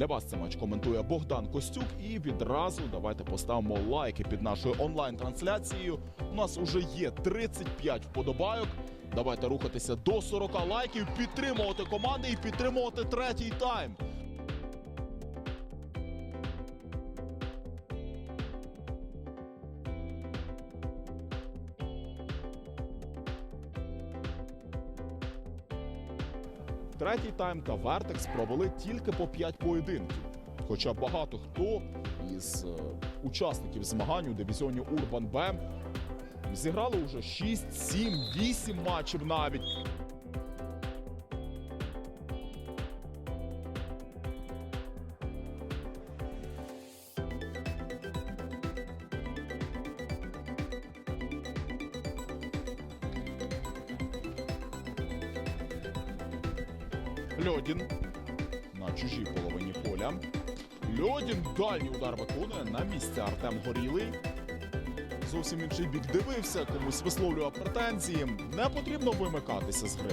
Для вас цей матч коментує Богдан Костюк. І відразу давайте поставимо лайки під нашою онлайн-трансляцією. У нас уже є 35 вподобайок. Давайте рухатися до 40 лайків, підтримувати команди і підтримувати третій тайм. Третій тайм та Вертекс провели тільки по 5 поєдинків. Хоча багато хто із е, учасників змагань у дивізіоні Урбан Б зіграли уже 6, 7, 8 матчів навіть. Льодін на чужій половині поля. Льодін дальній удар виконує на місце Артем Горілий. Зовсім інший бік дивився, комусь висловлював претензії. Не потрібно вимикатися з гри.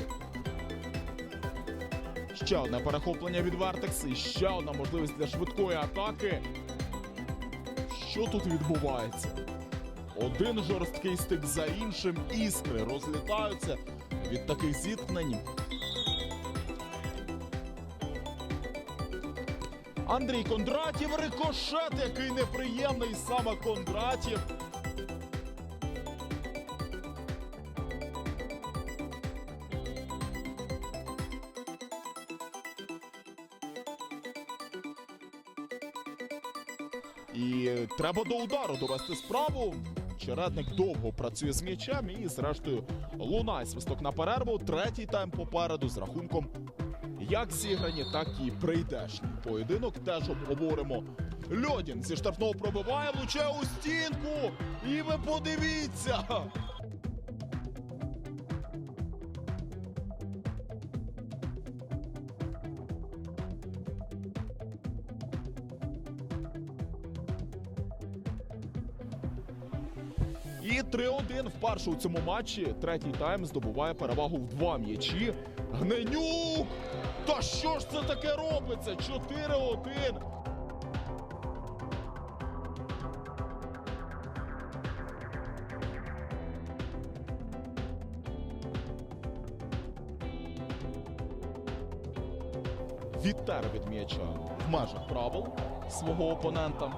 Ще одне перехоплення від Вертекс і ще одна можливість для швидкої атаки. Що тут відбувається? Один жорсткий стик за іншим, іскри розлітаються від таких зіткнень. Андрій Кондратів, рикошет, який неприємний саме Кондратів. І треба до удару довести справу. Чередник довго працює з м'ячем і, зрештою, лунає свисток на перерву. Третій тайм попереду з рахунком як зіграні, так і прийдешні. Поєдинок теж обговоримо. Льодін зі штрафного пробиває, влучає у стінку. І ви подивіться. І 3-1 вперше у цьому матчі. Третій тайм здобуває перевагу в два м'ячі. Гненюк! Та що ж це таке робиться? 4-1. Вітер від м'яча в межах правил свого опонента.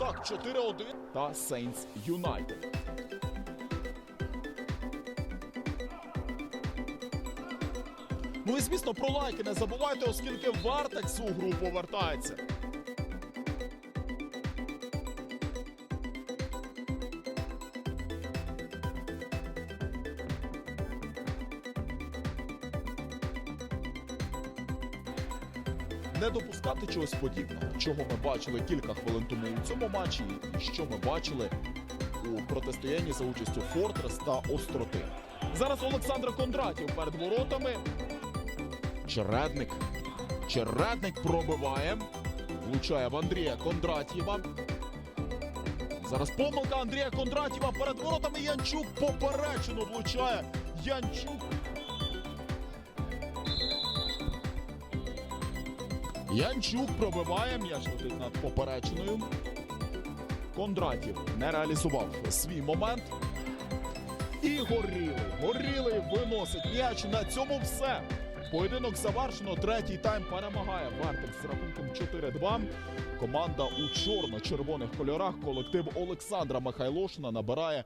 Так, 4-1 та Saints United. Ну і звісно, про лайки не забувайте, оскільки Вартекс у гру повертається. Не допускати чогось подібного, чого ми бачили кілька хвилин тому у цьому матчі, і що ми бачили у протистоянні за участю Фортрес та Остроти. Зараз Олександр Кондратів перед воротами. Чередник. Чередник пробиває. Влучає в Андрія Кондратєва. Зараз помилка Андрія Кондратєва перед воротами. Янчук поперечину влучає. Янчук. Янчук пробиває м'яч летить над поперечиною. Кондратів не реалізував свій момент. І горілий. Горілий виносить м'яч. На цьому все. Поєдинок завершено. Третій тайм перемагає Вартекс з рахунком 4-2. Команда у чорно-червоних кольорах. Колектив Олександра Михайлошина набирає